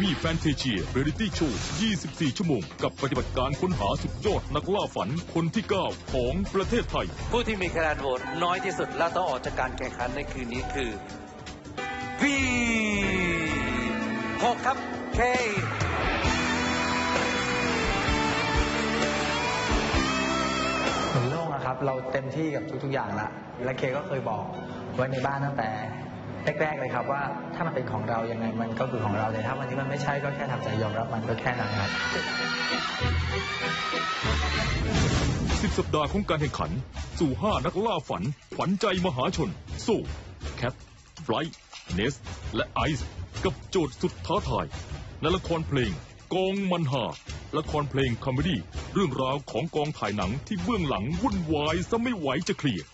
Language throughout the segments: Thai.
Academy Fantasia Reality Show 24 ชั่วโมง กับปฏิบัติการค้นหาสุดยอดนักล่าฝันคนที่ 9 ของประเทศไทย ผู้ที่มีคะแนนโหวตน้อยที่สุดและต้องออกจากการแข่งขันในคืนนี้คือ V6 ครับ K เหมือนโล่งอะครับ เราเต็มที่กับทุกๆอย่างละและเคก็เคยบอกไว้ในบ้านตั้งแต่ แรกๆเลยครับว่าถ้ามันเป็นของเรายังไงมันก็คือของเราแต่ถ้าวันนี้มันไม่ใช่ก็แค่ทำใจยอมรับมันก็แค่นั้นครับ10สัปดาห์ของการแข่งขัน สู่5นักล่าฝัน ฝันใจมหาชนโซ่แคทไฟล์เนส และไอซ์กับโจทย์สุดท้าทายในละครเพลงกองมันหาละครเพลงคอมเมดี้เรื่องราวของกองถ่ายหนังที่เบื้องหลังวุ่นวายซะไม่ไหวจะเคลียร์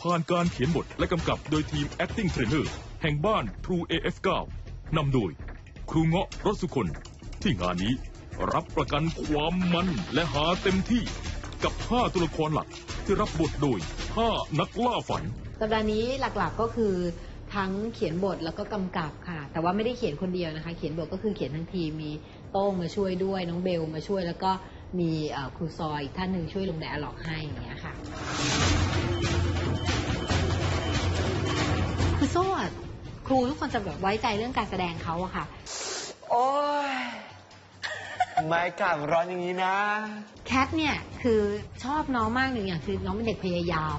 ผ่านการเขียนบทและกำกับโดยทีม acting trainer แห่งบ้าน True AF9 นำโดย ครูเงาะรสสุคน ที่งานนี้รับประกันความมันและหาเต็มที่กับ 5 ตัวละครหลักที่รับบทโดย 5 นักล่าฝัน สัปดาห์นี้หลักๆก็คือทั้งเขียนบทแล้วก็กำกับค่ะ แต่ว่าไม่ได้เขียนคนเดียวนะคะ เขียนบทก็คือเขียนทั้งทีมมีโต้งมาช่วยด้วย น้องเบลมาช่วย แล้วก็มีครูซอยอีกท่านหนึ่งช่วยลงไดอะล็อกให้อย่างเงี้ยค่ะคือโซ่อะ ครูทุกคนจะแบบไว้ใจเรื่องการแสดงเขาอะค่ะ โอ้ยไม่กลับร้อนอย่างนี้นะ แคทเนี่ยคือชอบน้องมากหนึ่งอย่างคือน้องเป็นเด็กพยายาม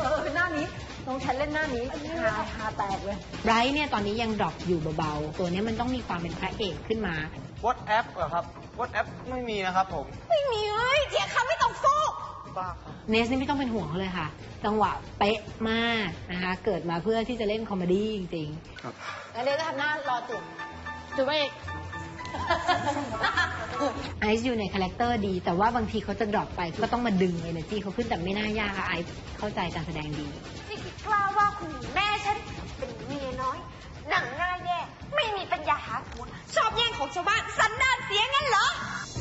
เออหน้านี้น้องฉันเล่นหน้านี้หาหาแตกเลย ไบรท์เนี่ยตอนนี้ยังดรอปอยู่เบาๆ ตัวเนี้ยมันต้องมีความเป็นพระเอกขึ้นมา WhatsApp เหรอครับ WhatsApp ไม่มีนะครับผม ไม่มีเอ้ยเทียคำ ไม่ต้องสู้บ้าครับเนสนี่ไม่ต้องเป็นห่วงเขาเลยค่ะ จังหวะเป๊ะมากนะคะ เกิดมาเพื่อที่จะเล่นคอมเมดี้จริงแล้วเดี๋ยวจะทำหน้ารอจุดจุดไปอีกๆไอซ์อยู่ในคาแรคเตอร์ดี แต่ว่าบางทีเขาจะดรอปไปก็ต้องมาดึงเอเนจีเขาขึ้นแต่ไม่น่ายากค่ะไอซ์เข้าใจการแสดงดีนี่คิดกล้าว่าคุณแม่ฉันเป็นเมียน้อย หนังง่ายแย่ไม่มีปัญญาหาทุนชอบแย่งของชาวบ้านสัน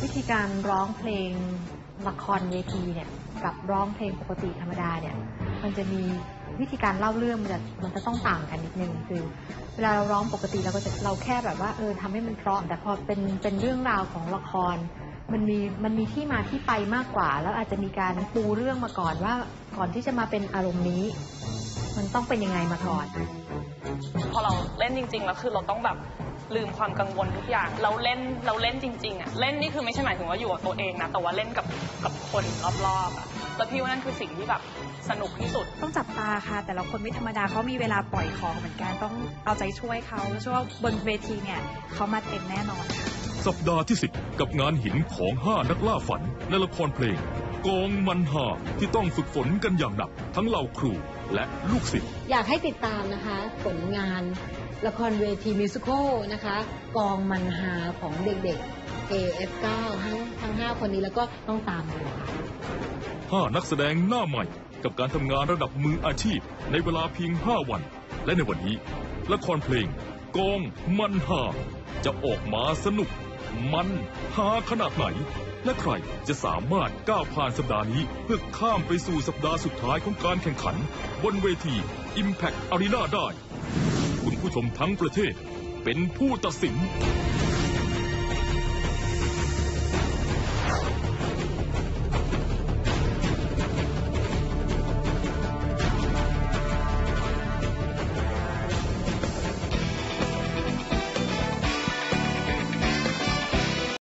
วิธีการร้องเพลงละครเวทีเนี่ยกับร้องเพลงปกติธรรมดาเนี่ยมันจะมีวิธีการเล่าเรื่องมันจะมันจะต้องต่างกันนิดนึงคือ เวลาเราร้องปกติเราก็จะเราแค่แบบว่าเออทำให้มันเพราะแต่พอเป็นเป็นเรื่องราวของละคร มันมีมันมีที่มาที่ไปมากกว่า แล้วอาจจะมีการปูเรื่องมาก่อนว่าก่อนที่จะมาเป็นอารมณ์นี้ มันต้องเป็นยังไงมาก่อน พอเราเล่นจริงๆแล้วคือเราต้องแบบ ลืมความกังวลทุกอย่าง เราเล่นเราเล่นจริงๆอะเล่นนี่คือไม่ใช่หมายถึงว่าอยู่กับตัวเองนะแต่ว่าเล่นกับกับคนรอบๆอะแล้วพี่ว่านั่นคือสิ่งที่แบบสนุกที่สุด ต้องจับตาค่ะ แต่ละคนไม่ธรรมดาเขามีเวลาปล่อยของเหมือนกันต้องเอาใจช่วยเขาเชื่อว่าบนเวทีเนี่ยเขามาเต็มแน่นอนค่ะสัปดาห์ที่ 10 กับงานหินของ 5 นักล่าฝันในละครเพลงกองมันหาที่ต้องฝึกฝนกันอย่างหนัก ทั้งเหล่าครูและลูกศิษย์อยากให้ติดตามนะคะ ผลงาน ละครเวทีมิวสิควลนะคะ กองมันหาของเด็กๆ AF9 ทั้งทั้ง 5 คนนี้แล้วก็ต้องตามดูค่ะ5นักแสดงหน้าใหม่กับการทำงานระดับมืออาชีพในเวลาเพียง 5 วัน และในวันนี้ ละครเพลงกองมันหา จะออกมาสนุก มันหาขนาดไหน และใครจะสามารถก้าวผ่านสัปดาห์นี้เพื่อข้ามไปสู่สัปดาห์สุดท้ายของการแข่งขัน บนเวที Impact Arena ได้ คุณผู้ชมทั้งประเทศเป็นผู้ตัดสิน